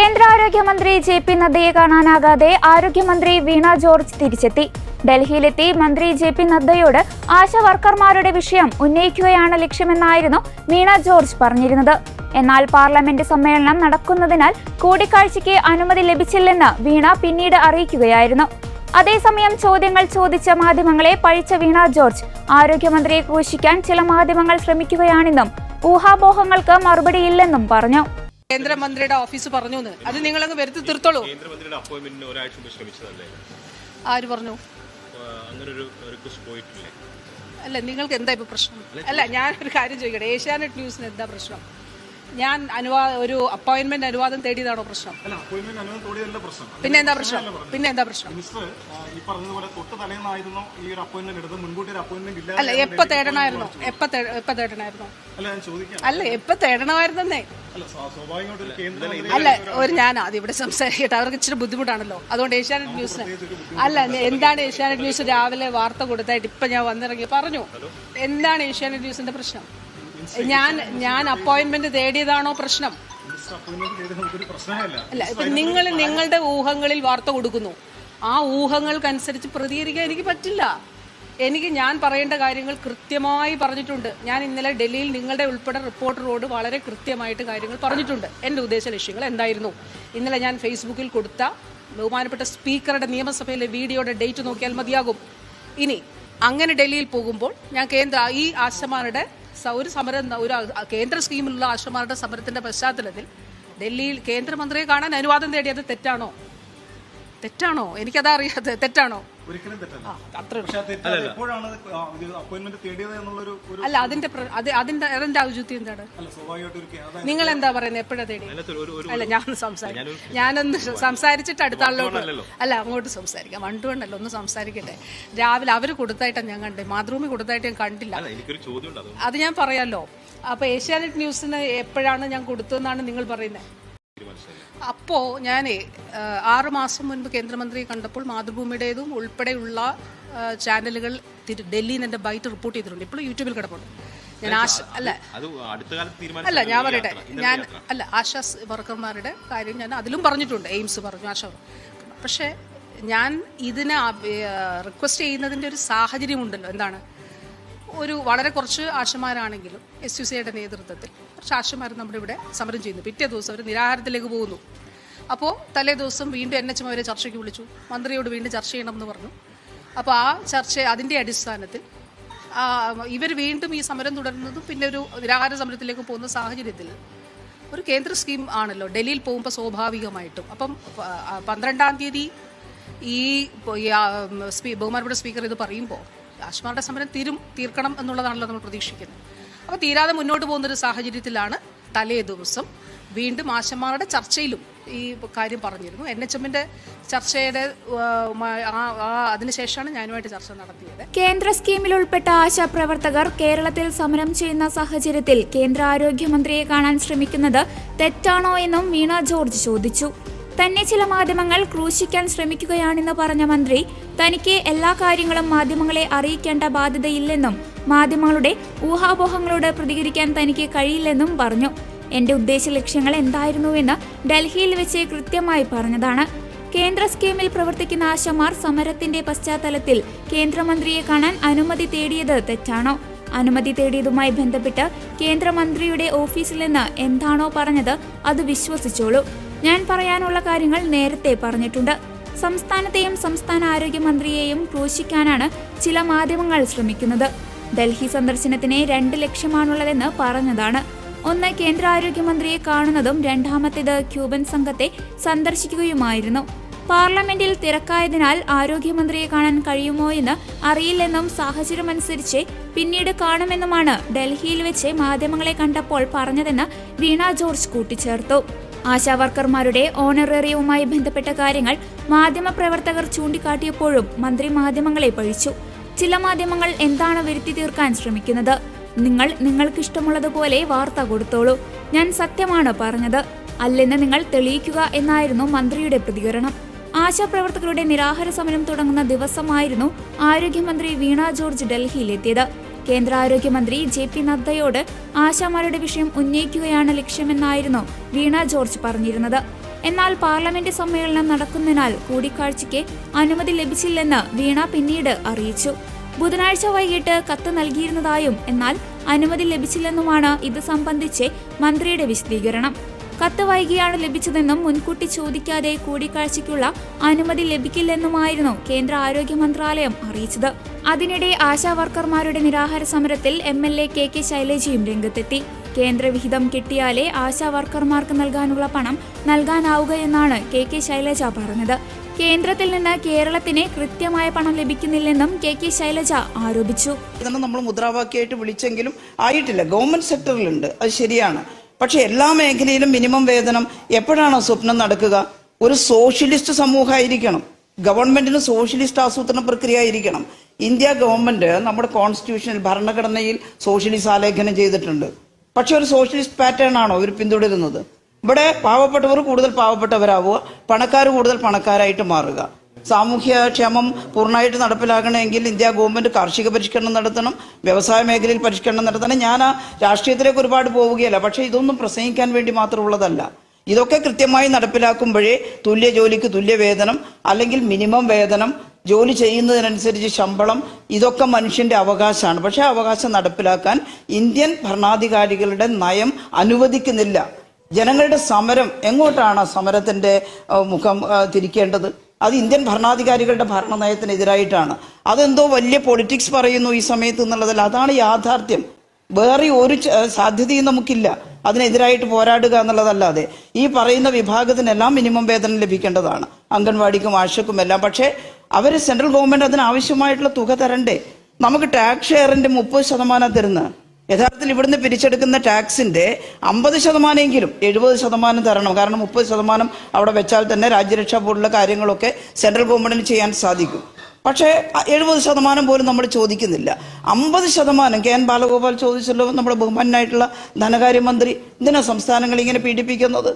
കേന്ദ്ര ആരോഗ്യമന്ത്രി J P നദ്ദയെ കാണാനാകാതെ ആരോഗ്യമന്ത്രി വീണ ജോർജ് തിരിച്ചെത്തി. ഡൽഹിയിലെത്തി മന്ത്രി ജെ പി നദ്ദയോട് ആശാ വർക്കർമാരുടെ വിഷയം ഉന്നയിക്കുകയാണ് ലക്ഷ്യമെന്നായിരുന്നു വീണ ജോർജ് പറഞ്ഞിരുന്നത്. എന്നാൽ പാർലമെന്റ് സമ്മേളനം നടക്കുന്നതിനാൽ കൂടിക്കാഴ്ചയ്ക്ക് അനുമതി ലഭിച്ചില്ലെന്ന് വീണ പിന്നീട് അറിയിക്കുകയായിരുന്നു. അതേസമയം ചോദ്യങ്ങൾ ചോദിച്ച മാധ്യമങ്ങളെ പഴിച്ച വീണ ജോർജ് ആരോഗ്യമന്ത്രിയെ ഘോഷിക്കാൻ ചില മാധ്യമങ്ങൾ ശ്രമിക്കുകയാണെന്നും ഊഹാപോഹങ്ങൾക്ക് മറുപടിയില്ലെന്നും പറഞ്ഞു. കേന്ദ്രമന്ത്രിയുടെ ഓഫീസ് പറഞ്ഞു എന്ന് അത് നിങ്ങളങ്ങ് വരുത്തി തീർത്തോളൂ. കേന്ദ്രമന്ത്രിയുടെ അപ്പോയിന്റ്മെന്റിന് ഒരാഴ്ച മുമ്പ് ശ്രമിച്ചതല്ലേ? ആര് പറഞ്ഞു? അപ്പൊ അങ്ങനെ ഒരു റിക്വസ്റ്റ് പോയിട്ടില്ലേ? അല്ല നിങ്ങൾക്ക് എന്താ ഇപ്പൊ പ്രശ്നം? അല്ല ഞാൻ ഒരു കാര്യം ചോദിക്കട്ടെ. ഏഷ്യാനെറ്റ് ന്യൂസിന് എന്താ പ്രശ്നം? ഞാൻ അനുവാദം ഒരു അപ്പോയിന്റ്മെന്റ് അനുവാദം തേടിയതാണോ പ്രശ്നം? അല്ല അപ്പോയിന്റ്മെന്റ് പ്രശ്നം. പിന്നെ എന്താ പ്രശ്നം? പിന്നെ എന്താ പ്രശ്നം? മിനിസ്റ്റർ ഈ പറഞ്ഞതുപോലെ തൊട്ട് തലേന്നായിരുന്നു ഈ ഒരു അപ്പോയിന്റ്മെന്റ് എടുത്തത്. മുൻകൂട്ടി ഒരു അപ്പോയിന്റ്മെന്റ് ഇല്ല അല്ല എപ്പോ തേടണമായിരുന്നു? എപ്പോ എപ്പോ തേടണമായിരുന്നു? അല്ല ഞാൻ ചോദിക്കാം. അല്ല എപ്പോ തേടണമായിരുന്നേ അല്ല ഒരു ഞാനാ അല്ല ഒരു ഞാൻ ആദ്യം ഇവിടെ സംസാരിക്കട്ടെ. അവർക്ക് ഇച്ചിരി ബുദ്ധിമുട്ടാണല്ലോ. അതുകൊണ്ട് ഏഷ്യാനെറ്റ് ന്യൂസ് അല്ല എന്താണ് ഏഷ്യാനെറ്റ് ന്യൂസ് രാവിലെ വാർത്ത കൊടുത്തായിട്ട് ഇപ്പൊ ഞാൻ വന്നിറങ്ങി? പറഞ്ഞു. എന്താണ് ഏഷ്യാനെറ്റ് ന്യൂസിന്റെ പ്രശ്നം? ഞാൻ ഞാൻ അപ്പോയിന്റ്മെന്റ് തേടിയതാണോ പ്രശ്നം? അല്ല ഇപ്പൊ നിങ്ങൾ നിങ്ങളുടെ ഊഹങ്ങളിൽ വാർത്ത കൊടുക്കുന്നു. ആ ഊഹങ്ങൾക്കനുസരിച്ച് പ്രതികരിക്കാൻ എനിക്ക് പറ്റില്ല. എനിക്ക് ഞാൻ പറയേണ്ട കാര്യങ്ങൾ കൃത്യമായി പറഞ്ഞിട്ടുണ്ട്. ഞാൻ ഇന്നലെ ഡൽഹിയിൽ നിങ്ങളുടെ ഉൾപ്പെടെ റിപ്പോർട്ടറോട് വളരെ കൃത്യമായിട്ട് കാര്യങ്ങൾ പറഞ്ഞിട്ടുണ്ട്. എന്റെ ഉദ്ദേശ ലക്ഷ്യങ്ങൾ എന്തായിരുന്നു? ഇന്നലെ ഞാൻ ഫേസ്ബുക്കിൽ കൊടുത്ത ബഹുമാനപ്പെട്ട സ്പീക്കറുടെ നിയമസഭയിലെ വീഡിയോയുടെ ഡേറ്റ് നോക്കിയാൽ മതിയാകും. ഇനി അങ്ങനെ ഡൽഹിയിൽ പോകുമ്പോൾ ഞാൻ കേന്ദ്ര ഈ ആശമാരുടെ ഒരു സമരം ഒരു കേന്ദ്ര സ്കീമിലുള്ള ആശമാരുടെ സമരത്തിന്റെ പശ്ചാത്തലത്തിൽ ഡൽഹിയിൽ കേന്ദ്രമന്ത്രിയെ കാണാൻ അനുവാദം തേടിയത് തെറ്റാണോ? തെറ്റാണോ? എനിക്കതാ അറിയാതെ തെറ്റാണോ? ഒരിക്കലും തെറ്റല്ല. ആ അത്രേ. പക്ഷെ എപ്പോഴാണ് അപ്പോയിന്റ്മെന്റ് തേടിയത് എന്നുള്ളൊരു ഒരു അല്ല അതിന്റെ പ്ര- അത് അതിന്റെ അതിന്റെ ഔചിത്യം എന്താണ്? അല്ല സ്വാഭാവികമായിട്ട് ഒരു കേ- അതായത് നിങ്ങൾ എന്താ പറയുന്നത് എപ്പോഴാ തേടി? അതിനകത്ത് ഒരു- ഒരു അല്ല ഞാൻ സംസാരിക്കും ഞാനൊന്ന് സംസാരിച്ചിട്ട് അടുത്ത ആളിലോട്ട് അല്ല അങ്ങോട്ട് സംസാരിക്കാം. വൺ ടു വൺ അല്ല ഒന്ന് സംസാരിക്കട്ടെ. രാവിലെ അവർ കൊടുത്തായിട്ടാണ് ഞാൻ കണ്ടേ. മാതൃഭൂമി കൊടുത്തായിട്ട് ഞാൻ കണ്ടില്ല. അല്ല എനിക്കൊരു ചോദ്യം ഉണ്ട് അത് അത് ഞാൻ പറയാലോ. അപ്പൊ ഏഷ്യാനെറ്റ് ന്യൂസിന് എപ്പോഴാണ് ഞാൻ കൊടുത്തതെന്നാണ് നിങ്ങൾ പറയുന്നത് ഞാനേ ഞാൻ ആറ് മാസം മുൻപ് കേന്ദ്രമന്ത്രിയെ കണ്ടപ്പോൾ മാതൃഭൂമിയുടേതും ഉൾപ്പെടെയുള്ള ചാനലുകൾ ഡൽഹിയിൽ നിന്ന് എന്റെ ബൈറ്റ് റിപ്പോർട്ട് ചെയ്തിട്ടുണ്ട്. ഇപ്പോൾ യൂട്യൂബിൽ കിടപ്പുണ്ട്. ഞാൻ ആശ അല്ല. അല്ല ഞാൻ പറയട്ടെ. ഞാൻ അല്ല ആശാ വർക്കർമാരുടെ കാര്യം ഞാൻ അതിലും പറഞ്ഞിട്ടുണ്ട്. എയിംസ് പറഞ്ഞു ആശാ പക്ഷേ ഞാൻ ഇതിനെ റിക്വസ്റ്റ് ചെയ്യുന്നതിന്റെ ഒരു സാഹചര്യമുണ്ടല്ലോ. എന്താണ്? ഒരു വളരെ കുറച്ച് ആശമാരാണെങ്കിലും എസ് യു സിയുടെ നേതൃത്വത്തിൽ കുറച്ച് ആശമാർ നമ്മുടെ ഇവിടെ സമരം ചെയ്യുന്നു. പിറ്റേ ദിവസം അവർ നിരാഹാരത്തിലേക്ക് പോകുന്നു. അപ്പോൾ തലേ ദിവസം വീണ്ടും എൻ എച്ച് അവരെ ചർച്ചയ്ക്ക് വിളിച്ചു. മന്ത്രിയോട് വീണ്ടും ചർച്ച ചെയ്യണമെന്ന് പറഞ്ഞു. അപ്പോൾ ആ ചർച്ച അതിന്റെ അടിസ്ഥാനത്തിൽ ഇവർ വീണ്ടും ഈ സമരം തുടരുന്നതും പിന്നെ ഒരു നിരാഹാര സമരത്തിലേക്ക് പോകുന്ന സാഹചര്യത്തിൽ ഒരു കേന്ദ്ര സ്കീം ആണല്ലോ. ഡൽഹിയിൽ പോകുമ്പോൾ സ്വാഭാവികമായിട്ടും. അപ്പം പന്ത്രണ്ടാം തീയതി ഈ ബഹുമാനപ്പെട്ട സ്പീക്കർ ഇത് പറയുമ്പോൾ ആശ്മാരുടെ സമരം തീരും തീർക്കണം എന്നുള്ളതാണല്ലോ നമ്മൾ പ്രതീക്ഷിക്കുന്നത്. അപ്പോൾ തീരാതെ മുന്നോട്ട് പോകുന്നൊരു സാഹചര്യത്തിലാണ് തലേ ദിവസം വീണ്ടും ആശന്മാരുടെ ചർച്ചയിലും ഈ കാര്യം പറഞ്ഞിരുന്നു. എൻ എച്ച് എമ്മിന്റെ ചർച്ചയുടെ അതിനുശേഷമാണ് ഞാനുമായിട്ട് ചർച്ച നടത്തിയത്. കേന്ദ്ര സ്കീമിൽ ഉൾപ്പെട്ട ആശാപ്രവർത്തകർ കേരളത്തിൽ സമരം ചെയ്യുന്ന സാഹചര്യത്തിൽ കേന്ദ്ര ആരോഗ്യമന്ത്രിയെ കാണാൻ ശ്രമിക്കുന്നത് തെറ്റാണോ എന്നും വീണ ജോർജ് ചോദിച്ചു. തന്നെ ചില മാധ്യമങ്ങൾ ക്രൂശിക്കാൻ ശ്രമിക്കുകയാണെന്ന് പറഞ്ഞ മന്ത്രി തനിക്ക് എല്ലാ കാര്യങ്ങളും മാധ്യമങ്ങളെ അറിയിക്കേണ്ട ബാധ്യതയില്ലെന്നും മാധ്യമങ്ങളുടെ ഊഹാപോഹങ്ങളോട് പ്രതികരിക്കാൻ തനിക്ക് കഴിയില്ലെന്നും പറഞ്ഞു. എന്റെ ഉദ്ദേശ ലക്ഷ്യങ്ങൾ എന്തായിരുന്നുവെന്ന് ഡൽഹിയിൽ വെച്ച് കൃത്യമായി പറഞ്ഞതാണ്. കേന്ദ്ര സ്കീമിൽ പ്രവർത്തിക്കുന്ന ആശമാർ സമരത്തിന്റെ പശ്ചാത്തലത്തിൽ കേന്ദ്രമന്ത്രിയെ കാണാൻ അനുമതി തേടിയത് തെറ്റാണോ? അനുമതി തേടിയതുമായി ബന്ധപ്പെട്ട് കേന്ദ്രമന്ത്രിയുടെ ഓഫീസിൽ നിന്ന് എന്താണോ പറഞ്ഞത് അത് വിശ്വസിച്ചോളൂ. ഞാൻ പറയാനുള്ള കാര്യങ്ങൾ നേരത്തെ പറഞ്ഞിട്ടുണ്ട്. സംസ്ഥാനത്തെയും സംസ്ഥാന ആരോഗ്യമന്ത്രിയെയും ക്രൂശിക്കാനാണ് ചില മാധ്യമങ്ങൾ ശ്രമിക്കുന്നത്. ഡൽഹി സന്ദർശനത്തിന് രണ്ട് ലക്ഷ്യമാണുള്ളതെന്ന് പറഞ്ഞതാണ്. ഒന്ന് കേന്ദ്ര ആരോഗ്യമന്ത്രിയെ കാണുന്നതും രണ്ടാമത്തേത് ക്യൂബൻ സംഘത്തെ സന്ദർശിക്കുകയുമായിരുന്നു. പാർലമെന്റിൽ തിരക്കായതിനാൽ ആരോഗ്യമന്ത്രിയെ കാണാൻ കഴിയുമോ എന്ന് അറിയില്ലെന്നും സാഹചര്യമനുസരിച്ച് പിന്നീട് കാണുമെന്നുമാണ് ഡൽഹിയിൽ വെച്ച് മാധ്യമങ്ങളെ കണ്ടപ്പോൾ പറഞ്ഞതെന്ന് വീണ ജോർജ് കൂട്ടിച്ചേർത്തു. ആശാവർക്കർമാരുടെ ഓണറേറിയവുമായി ബന്ധപ്പെട്ട കാര്യങ്ങൾ മാധ്യമപ്രവർത്തകർ ചൂണ്ടിക്കാട്ടിയപ്പോഴും മന്ത്രി മാധ്യമങ്ങളെ പഴിച്ചു. ചില മാധ്യമങ്ങൾ എന്താണ് വരുത്തി തീർക്കാൻ ശ്രമിക്കുന്നത്? നിങ്ങൾ നിങ്ങൾക്കിഷ്ടമുള്ളതുപോലെ വാർത്ത കൊടുത്തോളൂ. ഞാൻ സത്യമാണ് പറഞ്ഞത്. അല്ലെന്ന് നിങ്ങൾ തെളിയിക്കുക എന്നായിരുന്നു മന്ത്രിയുടെ പ്രതികരണം. ആശാപ്രവർത്തകരുടെ നിരാഹാര സമരം തുടങ്ങുന്ന ദിവസമായിരുന്നു ആരോഗ്യമന്ത്രി വീണ ജോർജ് ഡൽഹിയിലെത്തിയത്. കേന്ദ്ര ആരോഗ്യമന്ത്രി ജെ പി നദ്ദയോട് ആശാമാരുടെ വിഷയം ഉന്നയിക്കുകയാണ് ലക്ഷ്യമെന്നായിരുന്നു വീണ ജോർജ് പറഞ്ഞിരുന്നത്. എന്നാൽ പാർലമെന്റ് സമ്മേളനം നടക്കുന്നതിനാൽ കൂടിക്കാഴ്ചയ്ക്ക് അനുമതി ലഭിച്ചില്ലെന്ന് വീണ പിന്നീട് അറിയിച്ചു. ബുധനാഴ്ച വൈകിട്ട് കത്ത് നൽകിയിരുന്നതായും എന്നാൽ അനുമതി ലഭിച്ചില്ലെന്നുമാണ് ഇത് സംബന്ധിച്ച് മന്ത്രിയുടെ വിശദീകരണം. കത്ത് വൈകിയാണ് ലഭിച്ചതെന്നും മുൻകൂട്ടി ചോദിക്കാതെ കൂടിക്കാഴ്ചയ്ക്കുള്ള അനുമതി ലഭിക്കില്ലെന്നുമായിരുന്നു കേന്ദ്ര ആരോഗ്യ മന്ത്രാലയം അറിയിച്ചത്. അതിനിടെ ആശാ വർക്കർമാരുടെ നിരാഹാര സമരത്തിൽ M L A K K ശൈലജയും രംഗത്തെത്തി. കേന്ദ്രവിഹിതം കിട്ടിയാലേ ആശാ വർക്കർമാർക്ക് നൽകാനുള്ള പണം നൽകാനാവുകയെന്നാണ് കെ കെ ശൈലജ പറഞ്ഞത്. കേന്ദ്രത്തിൽ നിന്ന് കേരളത്തിന് കൃത്യമായ പണം ലഭിക്കുന്നില്ലെന്നും കെ കെ ശൈലജ ആരോപിച്ചു. നമ്മൾ മുദ്രാവാക്യമായിട്ട് വിളിച്ചെങ്കിലും ആയിട്ടില്ല. ഗവൺമെന്റ് സെക്ടറിലുണ്ട്. അത് ശരിയാണ്. പക്ഷെ എല്ലാ മേഖലയിലും മിനിമം വേതനം എപ്പോഴാണോ സ്വപ്നം നടക്കുക? ഒരു സോഷ്യലിസ്റ്റ് സമൂഹമായിരിക്കണം. ഗവൺമെന്റിന് സോഷ്യലിസ്റ്റ് ആസൂത്രണ പ്രക്രിയ ആയിരിക്കണം. ഇന്ത്യ ഗവൺമെന്റ് നമ്മുടെ കോൺസ്റ്റിറ്റ്യൂഷനിൽ ഭരണഘടനയിൽ സോഷ്യലിസ്റ്റ് ആലേഖനം ചെയ്തിട്ടുണ്ട്. പക്ഷെ ഒരു സോഷ്യലിസ്റ്റ് പാറ്റേൺ ആണോ ഇവർ പിന്തുടരുന്നത്? ഇവിടെ പാവപ്പെട്ടവർ കൂടുതൽ പാവപ്പെട്ടവരാവുക പണക്കാർ കൂടുതൽ പണക്കാരായിട്ട് മാറുക. സാമൂഹ്യ ക്ഷേമം പൂർണമായിട്ട് നടപ്പിലാക്കണമെങ്കിൽ ഇന്ത്യ ഗവൺമെന്റ് കാർഷിക പരിഷ്കരണം നടത്തണം വ്യവസായ മേഖലയിൽ പരിഷ്കരണം നടത്തണം. ഞാൻ ആ രാഷ്ട്രീയത്തിലേക്ക് ഒരുപാട് പോവുകയല്ല പക്ഷേ ഇതൊന്നും പ്രസംഗിക്കാൻ വേണ്ടി മാത്രമുള്ളതല്ല ഇതൊക്കെ കൃത്യമായി നടപ്പിലാക്കുമ്പോഴേ തുല്യ ജോലിക്ക് തുല്യ വേതനം അല്ലെങ്കിൽ മിനിമം വേതനം ജോലി ചെയ്യുന്നതിനനുസരിച്ച് ശമ്പളം ഇതൊക്കെ മനുഷ്യന്റെ അവകാശമാണ്. പക്ഷേ അവകാശം നടപ്പിലാക്കാൻ ഇന്ത്യൻ ഭരണാധികാരികളുടെ നയം അനുവദിക്കുന്നില്ല. ജനങ്ങളുടെ സമരം എങ്ങോട്ടാണ് സമരത്തിന്റെ മുഖം തിരിക്കേണ്ടത്? അത് ഇന്ത്യൻ ഭരണാധികാരികളുടെ ഭരണനയത്തിനെതിരായിട്ടാണ്. അതെന്തോ വലിയ പൊളിറ്റിക്സ് പറയുന്നു ഈ സമയത്ത് എന്നുള്ളതല്ല. അതാണ് യാഥാർത്ഥ്യം. വേറെ ഒരു സാധ്യതയും നമുക്കില്ല. അതിനെതിരായിട്ട് പോരാടുക എന്നുള്ളതല്ലാതെ. ഈ പറയുന്ന വിഭാഗത്തിനെല്ലാം മിനിമം വേതനം ലഭിക്കേണ്ടതാണ്. അംഗൻവാടിക്കും ആശക്കും എല്ലാം. പക്ഷേ അവർ സെൻട്രൽ ഗവൺമെന്റ് അതിനാവശ്യമായിട്ടുള്ള തുക തരണ്ടേ? നമുക്ക് ടാക്സ് ഷെയറിന്റെ മുപ്പത് ശതമാനം തരുന്നത് യഥാർത്ഥത്തിൽ ഇവിടുന്ന് പിരിച്ചെടുക്കുന്ന ടാക്സിന്റെ അമ്പത് ശതമാനമെങ്കിലും എഴുപത് ശതമാനം തരണം. കാരണം മുപ്പത് ശതമാനം അവിടെ വെച്ചാൽ തന്നെ രാജ്യരക്ഷാ ബോർഡിലെ കാര്യങ്ങളൊക്കെ സെൻട്രൽ ഗവൺമെന്റിന് ചെയ്യാൻ സാധിക്കും. പക്ഷേ എഴുപത് ശതമാനം പോലും നമ്മൾ ചോദിക്കുന്നില്ല. അമ്പത് ശതമാനം കെ എൻ ബാലഗോപാൽ ചോദിച്ചല്ലോ നമ്മുടെ ബഹുമാനായിട്ടുള്ള ധനകാര്യമന്ത്രി എന്തിനാ സംസ്ഥാനങ്ങൾ ഇങ്ങനെ പീഡിപ്പിക്കുന്നത്?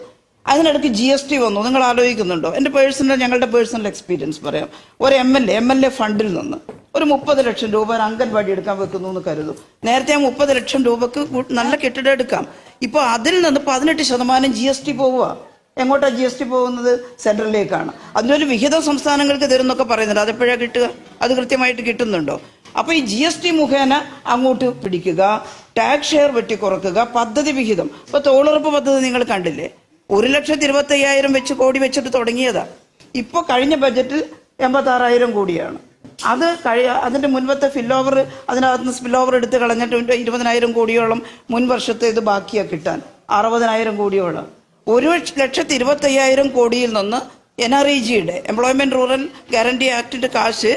അതിനിടയ്ക്ക് ജി എസ് ടി വന്നു. നിങ്ങൾ ആലോചിക്കുന്നുണ്ടോ? എന്റെ പേഴ്സണൽ ഞങ്ങളുടെ പേഴ്സണൽ എക്സ്പീരിയൻസ് പറയാം. ഒരു M L A M L A ഫണ്ടിൽ നിന്ന് ഒരു മുപ്പത് ലക്ഷം രൂപ ഒരു അംഗൻവാടി എടുക്കാൻ വെക്കുന്നു എന്ന് കരുതും. നേരത്തെ മുപ്പത് ലക്ഷം രൂപക്ക് നല്ല കെട്ടിടം എടുക്കാം. ഇപ്പോൾ അതിൽ നിന്ന് പതിനെട്ട് ശതമാനം ജി എസ് ടി പോവുക എങ്ങോട്ടാണ് ജി എസ് ടി പോകുന്നത്? സെൻട്രലിലേക്കാണ്. അതിനൊരു വിഹിതം സംസ്ഥാനങ്ങൾക്ക് തരുന്നൊക്കെ പറയുന്നുണ്ട്. അതെപ്പോഴാണ് കിട്ടുക? അത് കൃത്യമായിട്ട് കിട്ടുന്നുണ്ടോ? അപ്പോൾ ഈ ജി എസ് ടി മുഖേന അങ്ങോട്ട് പിടിക്കുക. ടാക്സ് ഷെയർ വെട്ടി കുറക്കുക പദ്ധതി വിഹിതം. ഇപ്പോൾ തൊഴിലുറപ്പ് പദ്ധതി നിങ്ങൾ കണ്ടില്ലേ? ഒരു ലക്ഷത്തി ഇരുപത്തി അയ്യായിരം വെച്ച് കോടി വെച്ചിട്ട് തുടങ്ങിയതാ. ഇപ്പോൾ കഴിഞ്ഞ ബജറ്റിൽ എൺപത്തി ആറായിരം കോടിയാണ്. അത് കഴിയ അതിന്റെ മുൻപത്തെ ഫില്ലോവർ അതിനകത്ത് നിന്ന് സ്പില്ലോവർ എടുത്ത് കളഞ്ഞിട്ട് ഇരുപതിനായിരം കോടിയോളം മുൻ വർഷത്തെ ഇത് ബാക്കിയാ കിട്ടാൻ. അറുപതിനായിരം കോടിയോളം. ഒരു ലക്ഷത്തി ഇരുപത്തി അയ്യായിരം കോടിയിൽ നിന്ന് എൻ ആർ ഇ ജിയുടെ എംപ്ലോയ്മെന്റ് റൂറൽ ഗ്യാരണ്ടി ആക്ടിന്റെ കാശ്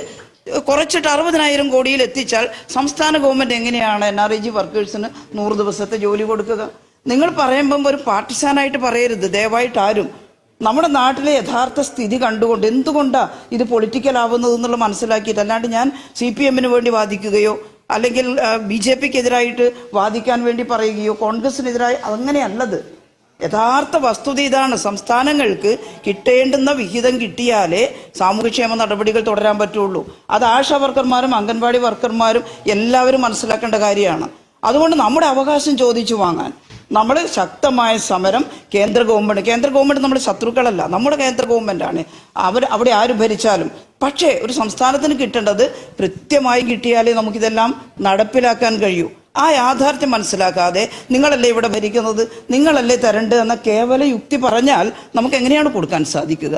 കുറച്ചിട്ട് അറുപതിനായിരം കോടിയിൽ എത്തിച്ചാൽ സംസ്ഥാന ഗവൺമെന്റ് എങ്ങനെയാണ് എൻ ആർ ഇ ജി വർക്കേഴ്സിന് നൂറ് ദിവസത്തെ ജോലി കൊടുക്കുക? നിങ്ങൾ പറയുമ്പം ഒരു പാർട്ടിസാനായിട്ട് പറയരുത്. ദയവായിട്ട് ആരും. നമ്മുടെ നാട്ടിലെ യഥാർത്ഥ സ്ഥിതി കണ്ടുകൊണ്ട് എന്തുകൊണ്ടാണ് ഇത് പൊളിറ്റിക്കൽ ആവുന്നത് എന്നുള്ള മനസ്സിലാക്കിയിട്ട് അല്ലാണ്ട് ഞാൻ സി പി എമ്മിന് വേണ്ടി വാദിക്കുകയോ അല്ലെങ്കിൽ ബി ജെ പിക്കെതിരായിട്ട് വാദിക്കാൻ വേണ്ടി പറയുകയോ കോൺഗ്രസിനെതിരായി അങ്ങനെയല്ലത് യഥാർത്ഥ വസ്തുത ഇതാണ്. സംസ്ഥാനങ്ങൾക്ക് കിട്ടേണ്ടുന്ന വിഹിതം കിട്ടിയാലേ സാമൂഹ്യക്ഷേമ നടപടികൾ തുടരാൻ പറ്റുള്ളൂ. അത് ആശാ വർക്കർമാരും അംഗൻവാടി വർക്കർമാരും എല്ലാവരും മനസ്സിലാക്കേണ്ട കാര്യമാണ്. അതുകൊണ്ട് നമ്മുടെ അവകാശം ചോദിച്ചു വാങ്ങാൻ. നമ്മൾ ശക്തമായ സമരം കേന്ദ്ര ഗവൺമെന്റ് കേന്ദ്ര ഗവൺമെന്റ് നമ്മുടെ ശത്രുക്കളല്ല. നമ്മുടെ കേന്ദ്ര ഗവൺമെന്റാണ് അവർ അവിടെ ആര് ഭരിച്ചാലും. പക്ഷേ ഒരു സംസ്ഥാനത്തിന് കിട്ടേണ്ടത് കൃത്യമായി കിട്ടിയാലേ നമുക്കിതെല്ലാം നടപ്പിലാക്കാൻ കഴിയൂ. ആ യാഥാർത്ഥ്യം മനസ്സിലാക്കാതെ നിങ്ങളല്ലേ ഇവിടെ ഭരിക്കുന്നത്? നിങ്ങളല്ലേ തരണ്ട് എന്ന കേവല യുക്തി പറഞ്ഞാൽ നമുക്ക് എങ്ങനെയാണ് കൊടുക്കാൻ സാധിക്കുക?